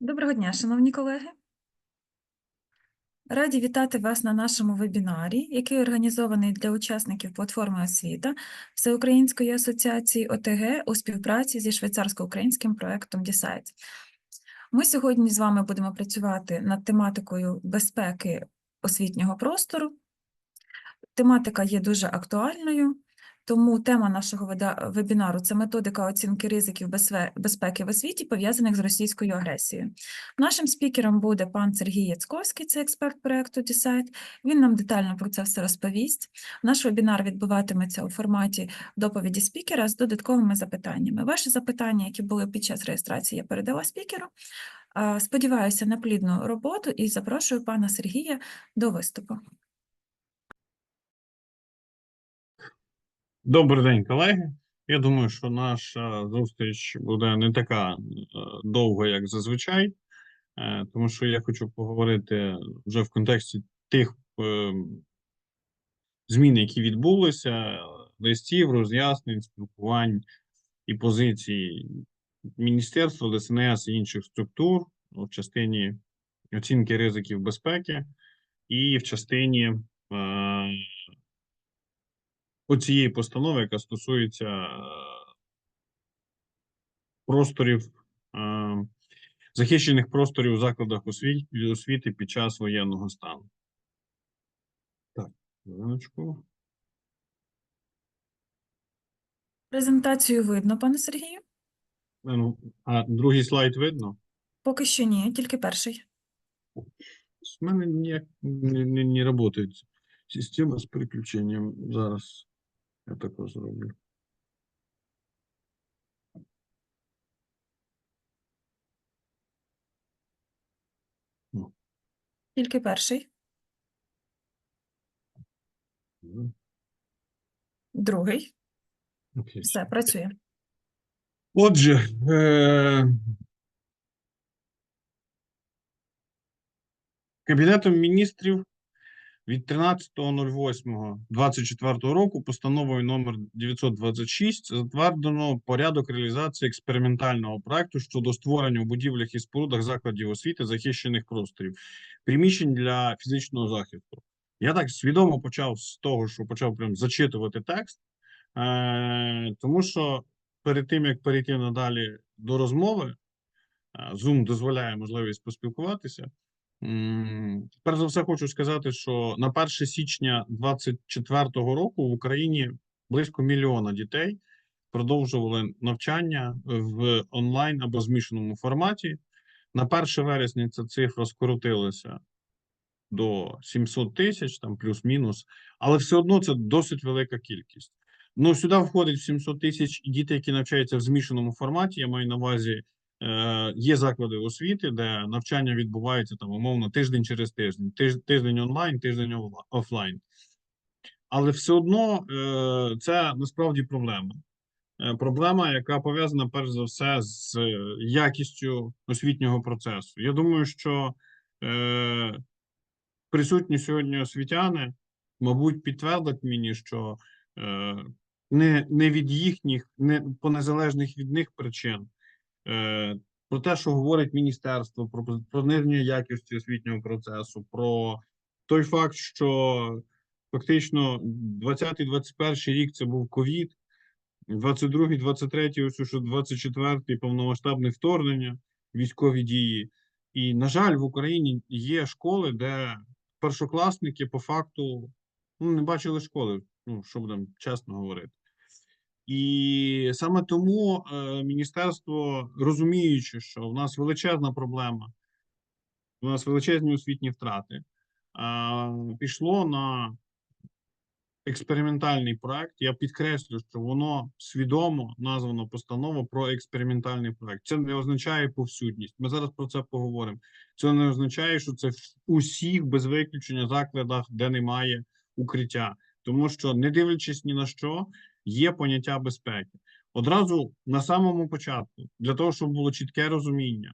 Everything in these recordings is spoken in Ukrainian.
Доброго дня, шановні колеги. Раді вітати вас на нашому вебінарі, який організований для учасників платформи освіта Всеукраїнської асоціації ОТГ у співпраці зі швейцарсько-українським проектом DeCite. Ми сьогодні з вами будемо працювати над тематикою безпеки освітнього простору. Тематика є дуже актуальною, тому тема нашого вебінару це методика оцінки ризиків безпеки в освіті, пов'язаних з російською агресією. Нашим спікером буде пан Сергій Яцьковський, це експерт проекту DeCite. Він нам детально про це все розповість. Наш вебінар відбуватиметься у форматі доповіді спікера з додатковими запитаннями. Ваші запитання, які були під час реєстрації, я передала спікеру. Сподіваюся на плідну роботу і запрошую пана Сергія до виступу. Добрий день, колеги. Я думаю, що наша зустріч буде не така е, довга, як зазвичай, е, тому що я хочу поговорити вже в контексті тих е, змін, які відбулися, листів, роз'яснень, спілкувань і позицій Міністерства, ДСНС і інших структур в частині оцінки ризиків безпеки і в частині е, оцієї постанови, яка стосується е, просторів, е, захищених просторів у закладах освіти, під час воєнного стану. Так, хвилиночку. Презентацію видно, пане Сергію? Е, ну, А другий слайд видно? Поки що ні, тільки перший. З мене ніяк не, не, не працює система з переключенням. Зараз я також зроблю. Тільки перший. Другий. Окей. Все, працює. Отже, е... Кабінетом міністрів від 13.08.24 року постановою номер 926 затверджено порядок реалізації експериментального проекту щодо створення у будівлях і спорудах закладів освіти захищених просторів, приміщень для фізичного захисту. Я так свідомо почав з того, що почав прям зачитувати текст, е, тому що перед тим як перейти надалі до розмови, е, Zoom дозволяє можливість поспілкуватися. Перш за все, хочу сказати, що на 1 січня 2024 року в Україні близько мільйона дітей продовжували навчання в онлайн або змішаному форматі. На 1 вересня ця цифра скоротилася до 700 тисяч, там плюс-мінус, але все одно це досить велика кількість. Ну, сюди входить в 700 тисяч діти, які навчаються в змішаному форматі. Я маю на увазі Є заклади освіти, де навчання відбувається там умовно тиждень через тиждень, тиж- тиждень онлайн, тиждень офла- офлайн. Але все одно е, це насправді проблема. Е, Проблема, яка пов'язана перш за все з е, якістю освітнього процесу. Я думаю, що е, присутні сьогодні освітяни, мабуть, підтвердять мені, що е, не, не від їхніх, не по незалежних від них причин е, про те, що говорить міністерство, про, про зниження якості освітнього процесу, про той факт, що фактично 20-21 рік це був ковід, 22-й, 23-й, ось уже 24-й повномасштабне вторгнення, військові дії. І, на жаль, в Україні є школи, де першокласники по факту ну, не бачили школи, ну, що будемо чесно говорити. І саме тому е, міністерство, розуміючи, що в нас величезна проблема, у нас величезні освітні втрати, пішло на експериментальний проект. Я підкреслю, що воно свідомо названо постанова про експериментальний проект. Це не означає повсюдність. Ми зараз про це поговоримо. Це не означає, що це в усіх без виключення закладах, де немає укриття, тому що, не дивлячись ні на що, є поняття безпеки. Одразу на самому початку, для того, щоб було чітке розуміння,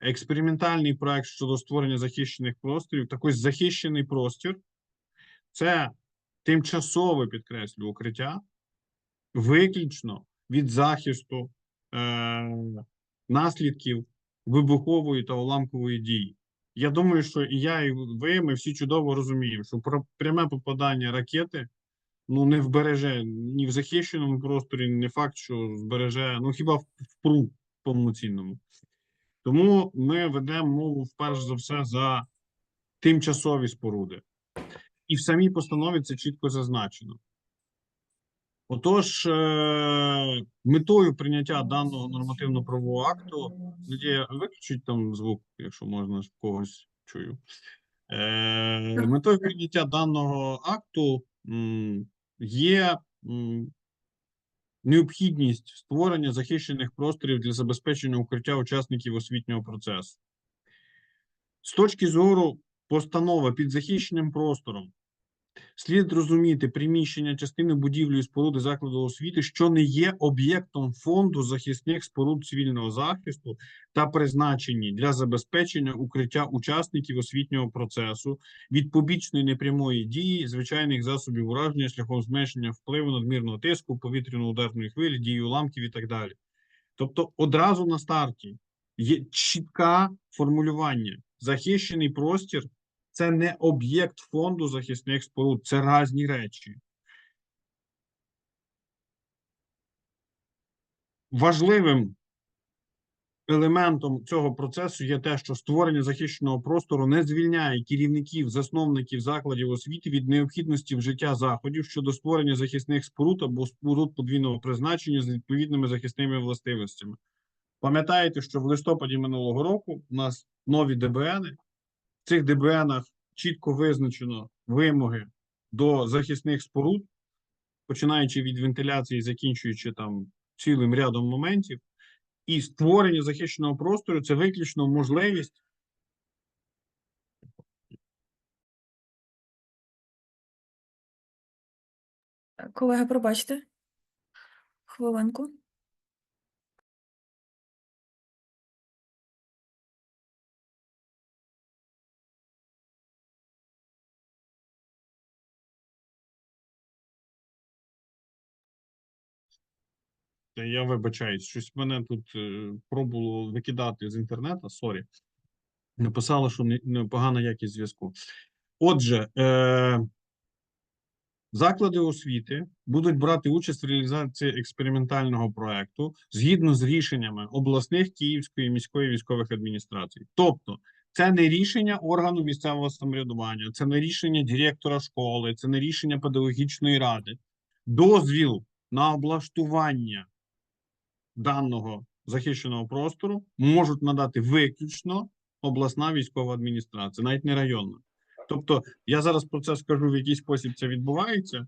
експериментальний проект щодо створення захищених просторів, такий захищений простір це тимчасове підкреслю укриття, виключно від захисту е, наслідків вибухової та уламкової дії. Я думаю, що і я, і ви, ми всі чудово розуміємо, що про пряме попадання ракети ну не вбереже ні в захищеному просторі, не факт, що збереже, ну хіба в пру повноцінному. Тому ми ведемо мову вперше за все за тимчасові споруди. І в самій постанові це чітко зазначено. Отож, е, метою прийняття даного нормативно-правового акту, Надія, виключіть там звук, якщо можна, когось чую. Е, метою прийняття даного акту є необхідність створення захищених просторів для забезпечення укриття учасників освітнього процесу. З точки зору постанови під захищеним простором слід розуміти приміщення частини будівлі і споруди закладу освіти, що не є об'єктом фонду захисних споруд цивільного захисту та призначені для забезпечення укриття учасників освітнього процесу від побічної непрямої дії звичайних засобів ураження шляхом зменшення впливу надмірного тиску, повітряно-ударної хвилі, дії уламків і так далі. Тобто, одразу на старті є чітке формулювання захищений простір це не об'єкт фонду захисних споруд, це різні речі. Важливим елементом цього процесу є те, що створення захищеного простору не звільняє керівників, засновників закладів освіти від необхідності вжиття заходів щодо створення захисних споруд або споруд подвійного призначення з відповідними захисними властивостями. Пам'ятаєте, що в листопаді минулого року у нас нові ДБНи. Цих ДБНах чітко визначено вимоги до захисних споруд, починаючи від вентиляції, закінчуючи там цілим рядом моментів. І створення захищеного простору це виключно можливість. Колега, пробачте. Хвилинку. Я вибачаюсь, щось мене тут е, пробувало викидати з інтернету. Сорі. Написало, що не, не якість зв'язку. Отже, е, заклади освіти будуть брати участь в реалізації експериментального проекту згідно з рішеннями обласних Київської міської військових адміністрацій. Тобто, це не рішення органу місцевого самоврядування, це не рішення директора школи, це не рішення педагогічної ради. Дозвіл на облаштування даного захищеного простору можуть надати виключно обласна військова адміністрація, навіть не районна. Тобто, я зараз про це скажу, в який спосіб це відбувається.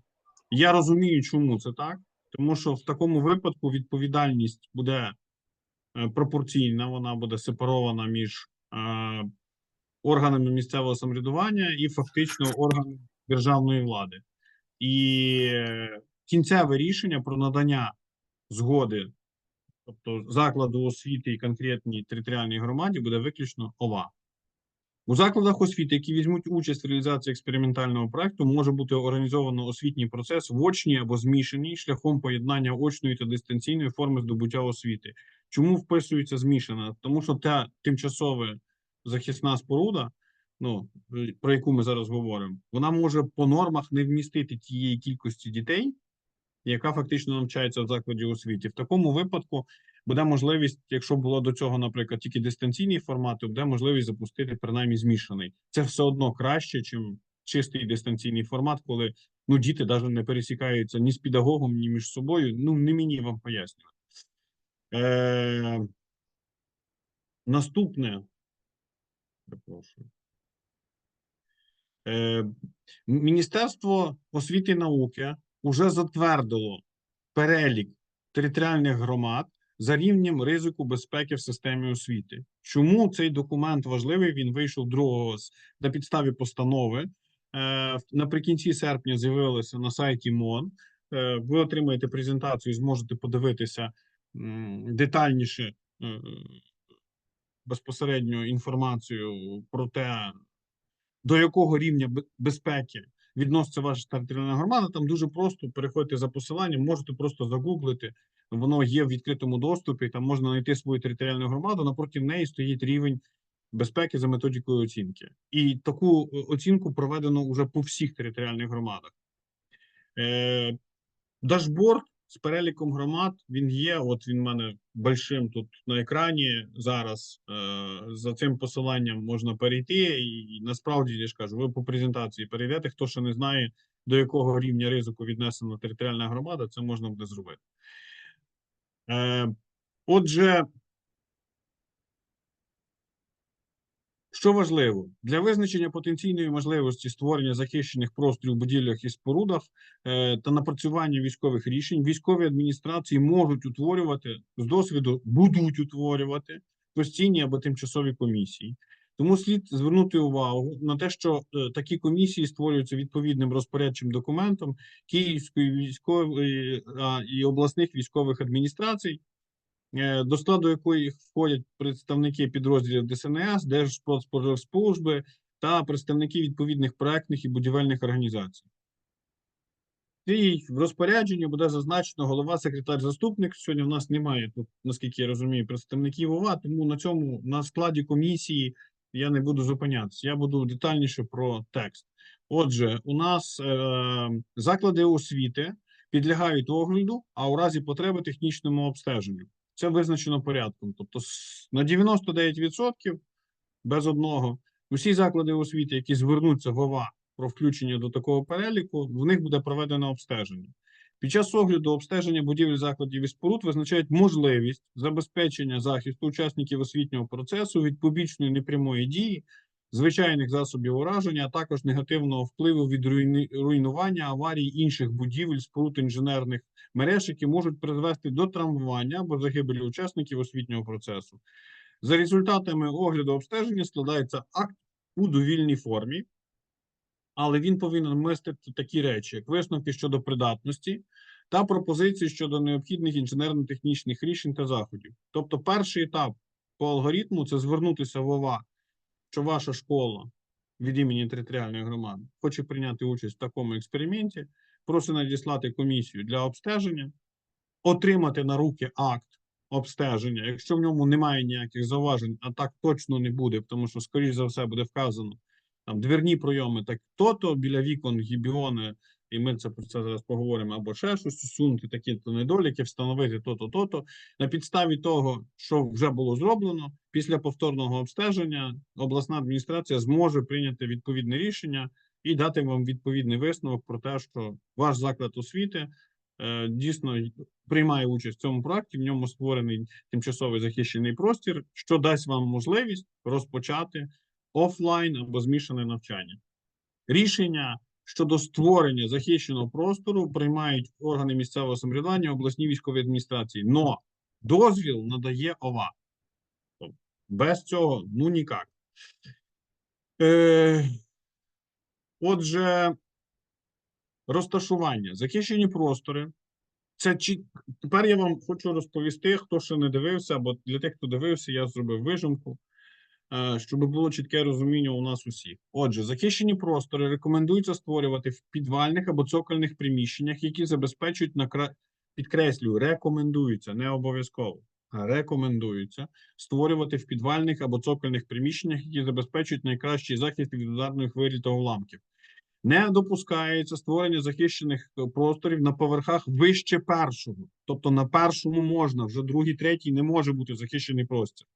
Я розумію, чому це так, тому що в такому випадку відповідальність буде е, пропорційна, вона буде сепарована між е, органами місцевого самоврядування і фактично органами державної влади. І е, кінцеве рішення про надання згоди тобто закладу освіти і конкретній територіальній громаді буде виключно ОВА. У закладах освіти, які візьмуть участь в реалізації експериментального проекту, може бути організовано освітній процес в очній або змішаній шляхом поєднання очної та дистанційної форми здобуття освіти. Чому вписується змішана? Тому що та тимчасова захисна споруда, ну про яку ми зараз говоримо, вона може по нормах не вмістити тієї кількості дітей, яка фактично навчається в закладі освіти. В такому випадку буде можливість, якщо було до цього, наприклад, тільки дистанційний формат, то буде можливість запустити принаймні змішаний. Це все одно краще, чим чистий дистанційний формат, коли ну діти навіть не пересікаються ні з педагогом, ні між собою. Ну не мені вам пояснювати. Е, Наступне. Перепрошую. Е, Міністерство освіти і науки вже затвердило перелік територіальних громад за рівнем ризику безпеки в системі освіти. Чому цей документ важливий? Він вийшов 2 на підставі постанови. Е, Наприкінці серпня з'явилося на сайті МОН. Е, Ви отримаєте презентацію, і зможете подивитися детальніше е, безпосередньо інформацію про те, до якого рівня безпеки відноситься ваша територіальна громада, там дуже просто переходьте за посиланням, можете просто загуглити. Воно є в відкритому доступі. Там можна знайти свою територіальну громаду. Напроти неї стоїть рівень безпеки за методикою оцінки. І таку е, оцінку проведено вже по всіх територіальних громадах. Е, дашборд з переліком громад він є. От він в мене большим тут на екрані зараз. Е, за цим посиланням можна перейти. І, і насправді я ж кажу, ви по презентації перейдете. Хто ще не знає, до якого рівня ризику віднесена територіальна громада, це можна буде зробити. Е, отже, Що важливо для визначення потенційної можливості створення захищених просторів у будівлях і спорудах е, та напрацювання військових рішень, військові адміністрації можуть утворювати з досвіду, будуть утворювати постійні або тимчасові комісії. Тому слід звернути увагу на те, що е, такі комісії створюються відповідним розпорядчим документом Київської військової і обласних військових адміністрацій, до складу якої входять представники підрозділів ДСНС, Держпродспоживслужби та представники відповідних проектних і будівельних організацій. В розпорядженні буде зазначено голова, секретар, заступник. Сьогодні в нас немає тут, наскільки я розумію, представників ОВА, тому на цьому на складі комісії я не буду зупинятися. Я буду детальніше про текст. Отже, у нас е, заклади освіти підлягають огляду, а у разі потреби технічному обстеженню. Це визначено порядком. Тобто на 99% без одного усі заклади освіти, які звернуться в ОВА про включення до такого переліку, в них буде проведено обстеження. Під час огляду обстеження будівель закладів і споруд визначають можливість забезпечення захисту учасників освітнього процесу від побічної непрямої дії, звичайних засобів ураження, а також негативного впливу від руйнування аварій інших будівель, споруд інженерних мереж, які можуть призвести до травмування або загибелі учасників освітнього процесу. За результатами огляду обстеження складається акт у довільній формі, але він повинен містити такі речі, як висновки щодо придатності та пропозиції щодо необхідних інженерно-технічних рішень та заходів. Тобто, перший етап по алгоритму це звернутися в ОВА, що ваша школа від імені територіальної громади хоче прийняти участь в такому експерименті, просить надіслати комісію для обстеження, отримати на руки акт обстеження, якщо в ньому немає ніяких зауважень, а так точно не буде, тому що, скоріш за все, буде вказано там двірні пройоми, так то-то біля вікон гібіони, і ми це про це зараз поговоримо, або ще щось усунути такі-то недоліки, встановити то-то, то-то. На підставі того, що вже було зроблено, після повторного обстеження обласна адміністрація зможе прийняти відповідне рішення і дати вам відповідний висновок про те, що ваш заклад освіти е, дійсно приймає участь в цьому проекті. В ньому створений тимчасовий захищений простір, що дасть вам можливість розпочати офлайн або змішане навчання. Рішення щодо створення захищеного простору приймають органи місцевого самоврядування, обласні військові адміністрації. Но дозвіл надає ОВА. Без цього ну ніяк. Е, отже, розташування, захищені простори. Це чи тепер я вам хочу розповісти, хто ще не дивився, або для тих, хто дивився, я зробив вижимку, щоб було чітке розуміння у нас усіх. Отже, захищені простори рекомендується створювати в підвальних або цокольних приміщеннях, які забезпечують накра... підкреслюю, рекомендуються, не обов'язково. а Рекомендується створювати в підвальних або цокольних приміщеннях, які забезпечують найкращий захист від ударної хвилі та уламків. Не допускається створення захищених е, просторів на поверхах вище першого. Тобто на першому можна, вже другий, третій не може бути захищений простір.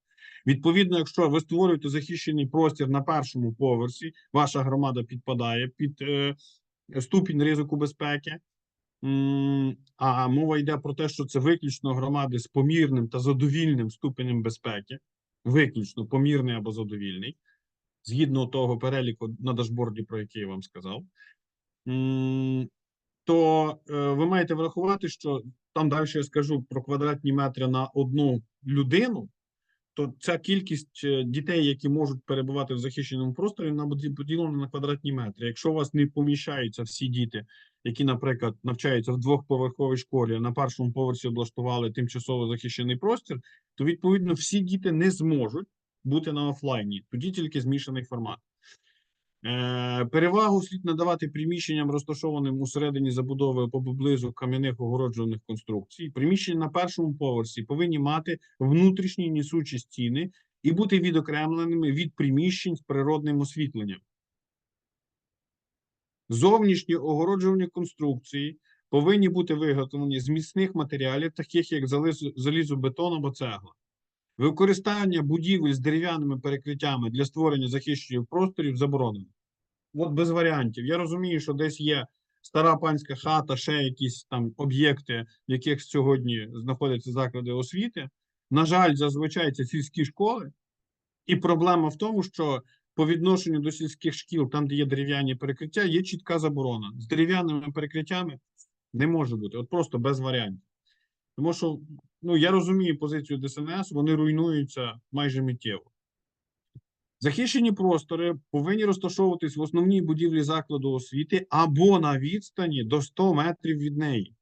Відповідно, якщо ви створюєте захищений простір на першому поверсі, ваша громада підпадає під е, ступінь ризику безпеки. А мова йде про те, що це виключно громади з помірним та задовільним ступенем безпеки, виключно помірний або задовільний, згідно того переліку на дашборді, про який я вам сказав. То е, ви маєте врахувати, що там далі я скажу про квадратні метри на одну людину, то ця кількість е, дітей, які можуть перебувати в захищеному просторі, вона буде поділена на квадратні метри. Якщо у вас не поміщаються всі діти, які, наприклад, навчаються в двохповерховій школі, а на першому поверсі облаштували тимчасово захищений простір, то відповідно всі діти не зможуть бути на офлайні. Тоді тільки змішаний формат. Е, Перевагу слід надавати приміщенням, розташованим усередині забудови або поблизу кам'яних огороджуваних конструкцій. Приміщення на першому поверсі повинні мати внутрішні несучі стіни і бути відокремленими від приміщень з природним освітленням. Зовнішні огороджувальні конструкції повинні бути виготовлені з міцних матеріалів, таких як залізобетон або цегла. Використання будівель з дерев'яними перекриттями для створення захищених просторів заборонено. От без варіантів. Я розумію, що десь є стара панська хата, ще якісь там об'єкти, в яких сьогодні знаходяться заклади освіти. На жаль, зазвичай це сільські школи. І проблема в тому, що по відношенню до сільських шкіл, там, де є дерев'яні перекриття, є чітка заборона. З дерев'яними перекриттями не може бути, от просто без варіантів. Тому що ну, я розумію позицію ДСНС, вони руйнуються майже миттєво. Захищені простори повинні розташовуватись в основній будівлі закладу освіти або на відстані до 100 метрів від неї.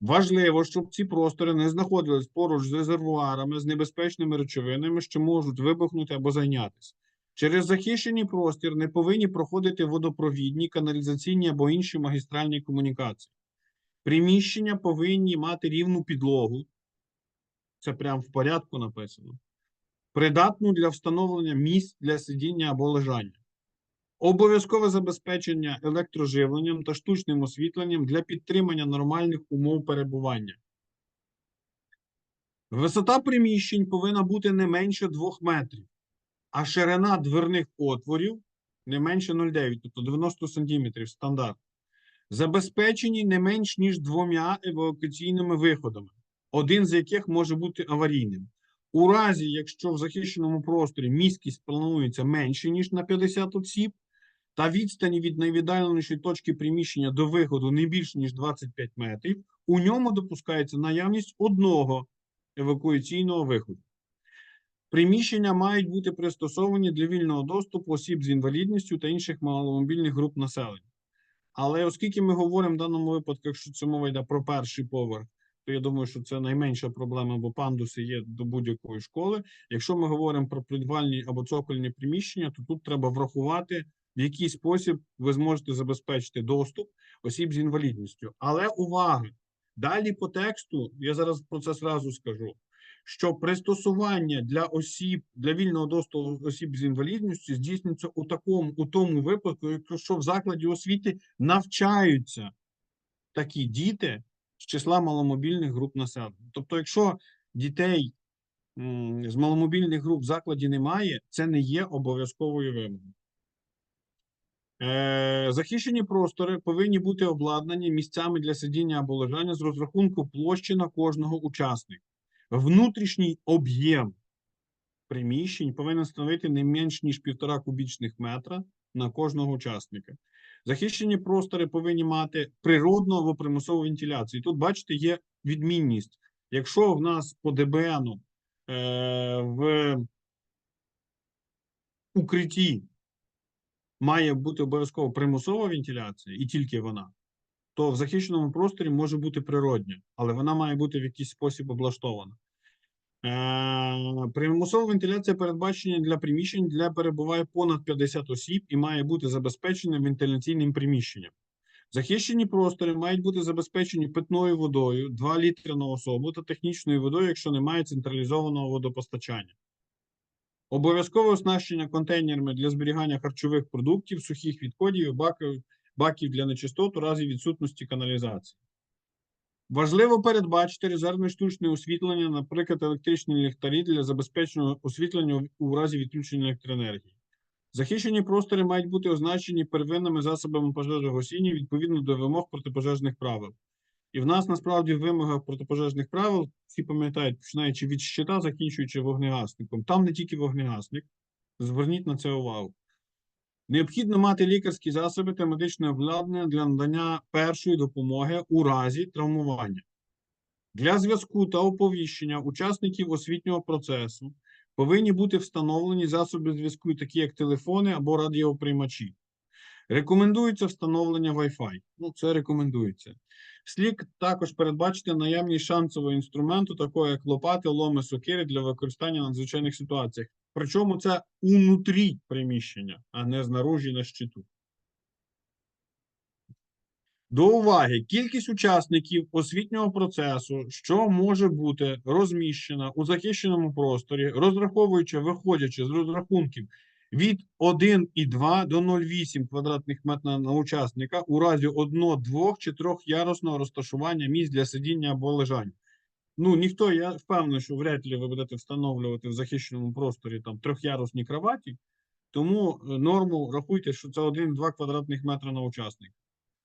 Важливо, щоб ці простори не знаходились поруч з резервуарами з небезпечними речовинами, що можуть вибухнути або зайнятися. Через захищений простір не повинні проходити водопровідні, каналізаційні або інші магістральні комунікації. Приміщення повинні мати рівну підлогу. Це прямо в порядку написано. Придатну для встановлення місць для сидіння або лежання. Обов'язкове забезпечення електроживленням та штучним освітленням для підтримання нормальних умов перебування. Висота приміщень повинна бути не менше 2 метрів, а ширина дверних отворів не менше 0,9, тобто 90 см стандарт. Забезпечені не менш ніж двома евакуаційними виходами, один з яких може бути аварійним. У разі, якщо в захищеному просторі міськість планується менше, ніж на 50 осіб, та відстані від найвіддаленішої точки приміщення до виходу не більше, ніж 25 метрів, у ньому допускається наявність одного евакуаційного виходу. Приміщення мають бути пристосовані для вільного доступу осіб з інвалідністю та інших маломобільних груп населення. Але оскільки ми говоримо в даному випадку, якщо це мова йде про перший поверх, то я думаю, що це найменша проблема, бо пандуси є до будь-якої школи. Якщо ми говоримо про підвальні або цокольні приміщення, то тут треба врахувати, в який спосіб ви зможете забезпечити доступ осіб з інвалідністю. Але увага! Далі по тексту, я зараз про це зразу скажу, що пристосування для осіб, для вільного доступу осіб з інвалідністю здійснюється у такому, у тому випадку, якщо в закладі освіти навчаються такі діти з числа маломобільних груп населення. Тобто, якщо дітей з маломобільних груп в закладі немає, це не є обов'язковою вимогою. Е, захищені простори повинні бути обладнані місцями для сидіння або лежання з розрахунку площі на кожного учасника. Внутрішній об'єм приміщень повинен становити не менш ніж півтора кубічних метра на кожного учасника. Захищені простори повинні мати природну або примусову вентиляцію. І тут, бачите, є відмінність. Якщо в нас по ДБН е, в укритті має бути обов'язково примусова вентиляція, і тільки вона, то в захищеному просторі може бути природня, але вона має бути в якийсь спосіб облаштована. Е, Примусова вентиляція передбачена для приміщень, де перебуває понад 50 осіб і має бути забезпечена вентиляційним приміщенням. Захищені простори мають бути забезпечені питною водою 2 літри на особу та технічною водою, якщо немає централізованого водопостачання. Обов'язкове оснащення контейнерами для зберігання харчових продуктів, сухих відходів і баків для нечистот у разі відсутності каналізації. Важливо передбачити резервне штучне освітлення, наприклад, електричні ліхтарі для забезпечення освітлення у разі відключення електроенергії. Захищені простори мають бути означені первинними засобами пожежогасіння відповідно до вимог протипожежних правил. І в нас насправді в вимогах протипожежних правил, всі пам'ятають, починаючи від щита, закінчуючи вогнегасником. Там не тільки вогнегасник. Зверніть на це увагу. Необхідно мати лікарські засоби та медичне обладнання для надання першої допомоги у разі травмування. Для зв'язку та оповіщення учасників освітнього процесу повинні бути встановлені засоби зв'язку, такі як телефони або радіоприймачі. Рекомендується встановлення Wi-Fi. Ну, це рекомендується. Слід також передбачити наявність шансового інструменту, такого як лопати, ломи, сокири для використання в надзвичайних ситуаціях. Причому це унутрі приміщення, а не знаружі на щиту. До уваги, кількість учасників освітнього процесу, що може бути розміщена у захищеному просторі, розраховуючи, виходячи з розрахунків від 1,2 до 0,8 квадратних метрів на учасника у разі одно, двох чи трьохярусного розташування місць для сидіння або лежання. Ну, ніхто, я впевнений, що вряд ли ви будете встановлювати в захищеному просторі там трьохярусні кроваті, тому е, норму рахуйте, що це 1-2 квадратних метра на учасника.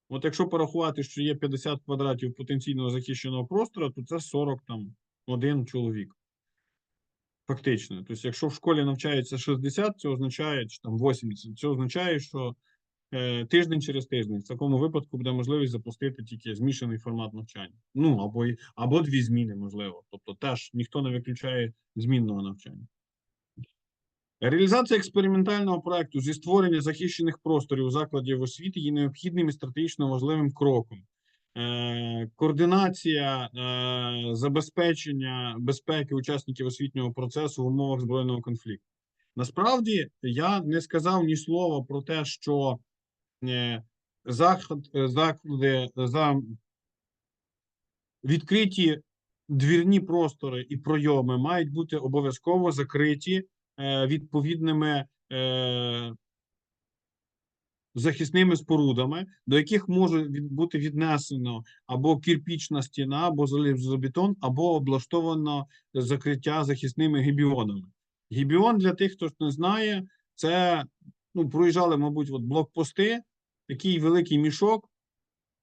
От якщо порахувати, що є 50 квадратів потенційного захищеного простору, то це 40 там один чоловік. Фактично. Тобто, якщо в школі навчається 60, це означає, чи там 80, це означає, що е, тиждень через тиждень в такому випадку буде можливість запустити тільки змішаний формат навчання. Ну, або, або дві зміни, можливо. Тобто теж ніхто не виключає змінного навчання. Реалізація експериментального проекту зі створення захищених просторів закладів освіти є необхідним і стратегічно важливим кроком. Е, координація е, забезпечення безпеки учасників освітнього процесу в умовах збройного конфлікту. Насправді я не сказав ні слова про те, що е, заход, заклади за відкриті двірні простори і пройоми мають бути обов'язково закриті відповідними захисними спорудами, до яких може від, бути віднесено або кірпічна стіна, або залізобетон, або облаштовано закриття захисними гібіонами. Гібіон, для тих, хто не знає, це ну, проїжджали, мабуть, от блокпости, такий великий мішок,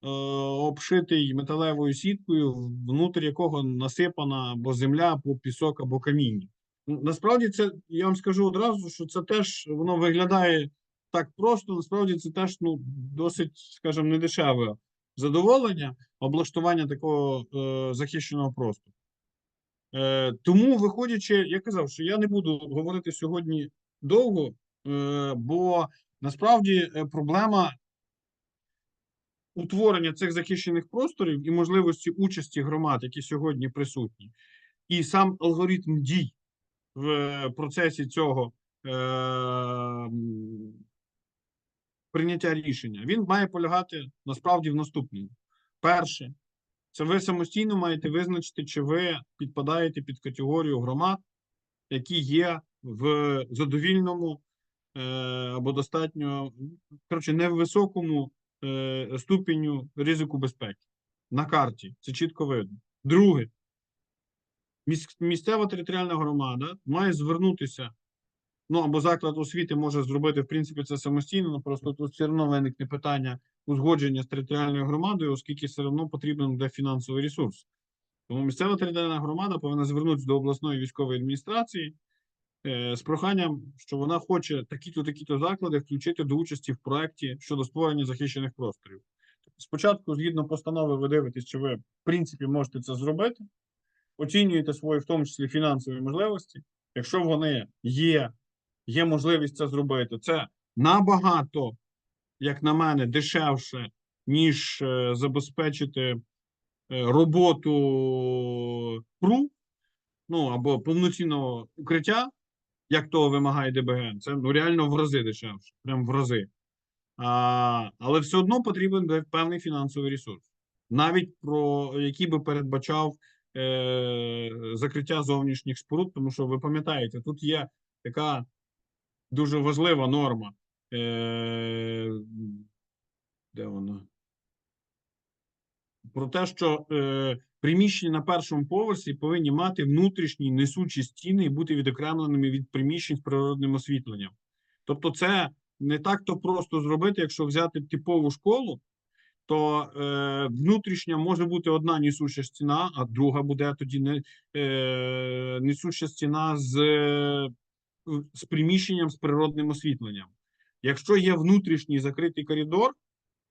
е, обшитий металевою сіткою, внутрі якого насипана або земля, або пісок, або каміння. Насправді, це я вам скажу одразу, що це теж воно виглядає так просто. Насправді, це теж ну досить, скажімо, недешеве задоволення облаштування такого е, захищеного простору. Е, тому, виходячи, я казав, що я не буду говорити сьогодні довго, е, бо насправді е, проблема утворення цих захищених просторів і можливості участі громад, які сьогодні присутні, і сам алгоритм дій в е, процесі цього е, прийняття рішення, він має полягати насправді в наступному. Перше, це ви самостійно маєте визначити, чи ви підпадаєте під категорію громад, які є в задовільному е, або достатньо, коротше, не в високому е, ступеню ризику безпеки. На карті це чітко видно. Друге, місцева територіальна громада має звернутися. Ну або заклад освіти може зробити, в принципі, це самостійно, але просто тут все одно виникне питання узгодження з територіальною громадою, оскільки все одно потрібен буде фінансовий ресурс. Тому місцева територіальна громада повинна звернутися до обласної військової адміністрації е, з проханням, що вона хоче такі-то такі-то заклади включити до участі в проєкті щодо створення захищених просторів. Спочатку, згідно постанови, ви дивитесь, чи ви в принципі можете це зробити, оцінюєте свої, в тому числі фінансові можливості. Якщо вони є, є можливість це зробити, це набагато, як на мене, дешевше, ніж е, забезпечити е, роботу ПРУ, ну або повноцінного укриття, як того вимагає ДБГ. Це ну, реально в рази дешевше, прям в рази. А, але все одно потрібен певний фінансовий ресурс, навіть про який би передбачав е, закриття зовнішніх споруд, тому що ви пам'ятаєте, тут є така дуже важлива норма. Е, де вона? Про те, що е, приміщення на першому поверсі повинні мати внутрішні несучі стіни і бути відокремленими від приміщень з природним освітленням. Тобто, це не так то просто зробити, якщо взяти типову школу, то е, внутрішня може бути одна несуща стіна, а друга буде тоді не, е, несуща стіна з, з приміщенням з природним освітленням. Якщо є внутрішній закритий коридор,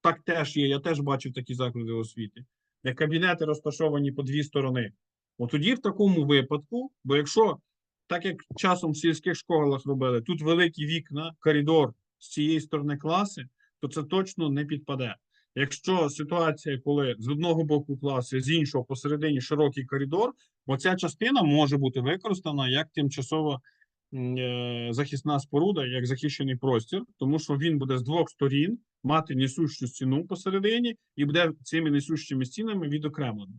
так теж є. Я теж бачив такі заклади освіти, де кабінети розташовані по дві сторони. От тоді в такому випадку, бо якщо так як часом в сільських школах робили, тут великі вікна, коридор з цієї сторони класи, то це точно не підпаде. Якщо ситуація, коли з одного боку класи, з іншого посередині широкий коридор, оця частина може бути використана як тимчасова е, захисна споруда, як захищений простір, тому що він буде з двох сторін мати несущу стіну посередині і буде цими несущими стінами відокремлений.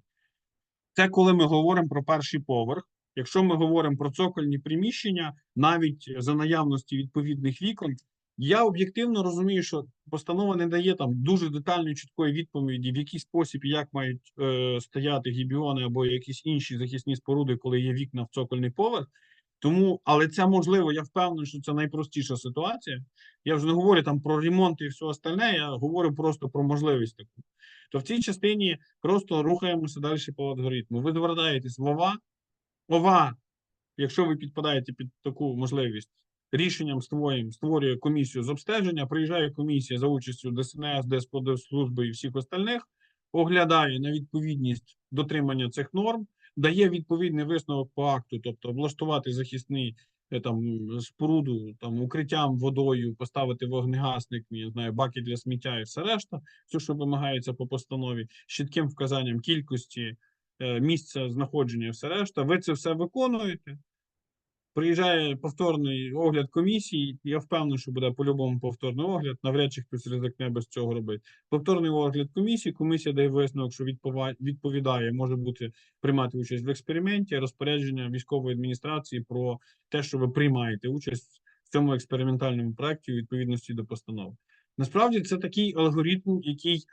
Це коли ми говоримо про перший поверх. Якщо ми говоримо про цокольні приміщення, навіть за наявності відповідних вікон, я об'єктивно розумію, що постанова не дає там дуже детальної чіткої відповіді, в який спосіб і як мають е, стояти гібіони або якісь інші захисні споруди, коли є вікна в цокольний поверх. Тому, але це можливо, я впевнений, що це найпростіша ситуація. Я вже не говорю там про ремонт і все остальне, я говорю просто про можливість таку. То в цій частині просто рухаємося далі по алгоритму. Ви звертаєтесь в ОВА. ОВА, якщо ви підпадаєте під таку можливість, рішенням своїм створює комісію з обстеження. Приїжджає комісія за участю ДСНС, Держпродслужби і всіх остальних, оглядає на відповідність дотримання цих норм, дає відповідний висновок по акту, тобто облаштувати захисний е, там споруду, там укриттям водою, поставити вогнегасник, я не знаю, баки для сміття і все решта, все, що вимагається по постанові, з чітким вказанням кількості е, місця знаходження, все решта. Ви це все виконуєте. Приїжджає повторний огляд комісії. Я впевнений, що буде по-любому повторний огляд. Навряд чи хтось ризикне без цього робити. Повторний огляд комісії. Комісія дає висновок, що відповідає, може бути приймати участь в експерименті. Розпорядження військової адміністрації про те, що ви приймаєте участь в цьому експериментальному проекті у відповідності до постанови. Насправді це такий алгоритм, який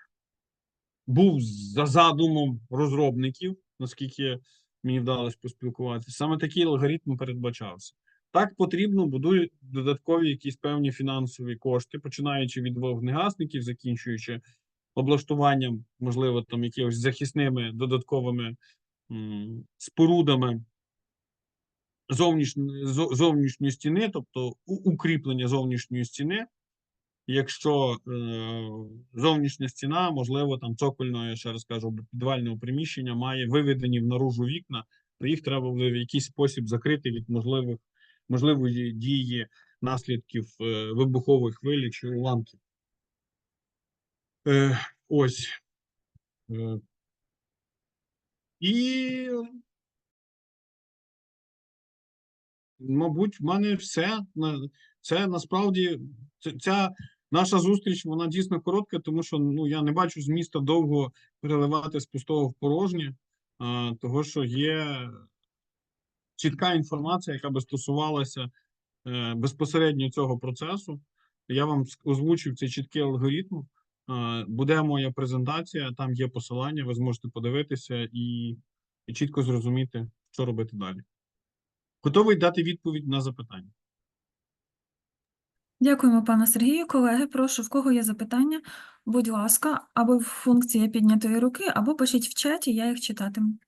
був за задумом розробників, наскільки мені вдалося поспілкуватися. Саме такий алгоритм передбачався. Так потрібно будують додаткові якісь певні фінансові кошти, починаючи від вогнегасників, закінчуючи облаштуванням, можливо, там якихось захисними додатковими м, спорудами зовнішньої, зовнішньої стіни, тобто укріплення зовнішньої стіни. Якщо е, зовнішня стіна, можливо, там цокольного, я ще раз кажу, підвального приміщення має виведені в наружу вікна, то їх треба буде в якийсь спосіб закрити від можливих можливої дії наслідків е, вибухової хвилі чи уламків. Е, ось. Е, і, мабуть, в мене все. Це насправді ця наша зустріч вона дійсно коротка, тому що ну я не бачу змісту довго переливати з пустого в порожнє, того що є чітка інформація, яка би стосувалася е, безпосередньо цього процесу. Я вам озвучив цей чіткий алгоритм. Буде моя презентація, там є посилання, ви зможете подивитися і, і чітко зрозуміти, що робити далі. Готовий дати відповідь на запитання. Дякуємо, пане Сергію. Колеги, прошу, в кого є запитання, будь ласка, або в функції піднятої руки, або пишіть в чаті, я їх читатиму.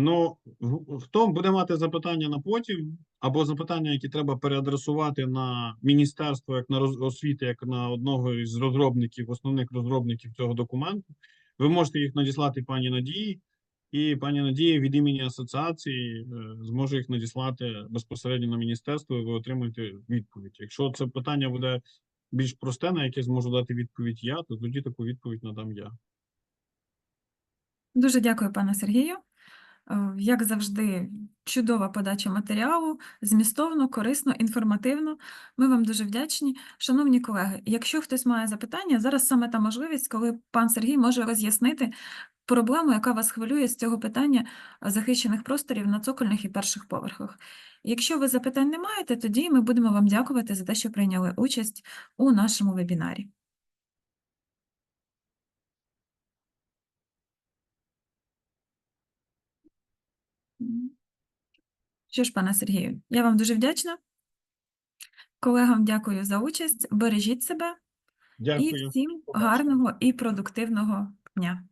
Ну, хто буде мати запитання на потім, або запитання, які треба переадресувати на міністерство, як на роз- освіти, як на одного із розробників, основних розробників цього документу, ви можете їх надіслати пані Надії, і пані Надія від імені асоціації е, зможе їх надіслати безпосередньо на міністерство, і ви отримаєте відповідь. Якщо це питання буде більш просте, на яке зможу дати відповідь я, то тоді таку відповідь надам я. Дуже дякую, пане Сергію. Е, Як завжди, чудова подача матеріалу, змістовно, корисно, інформативно. Ми вам дуже вдячні. Шановні колеги, якщо хтось має запитання, зараз саме та можливість, коли пан Сергій може роз'яснити проблему, яка вас хвилює з цього питання е, захищених просторів на цокольних і перших поверхах. Якщо ви запитань не маєте, тоді ми будемо вам дякувати за те, що прийняли участь у нашому вебінарі. Що ж, пане Сергію, я вам дуже вдячна. Колегам дякую за участь. Бережіть себе і всім гарного і продуктивного дня.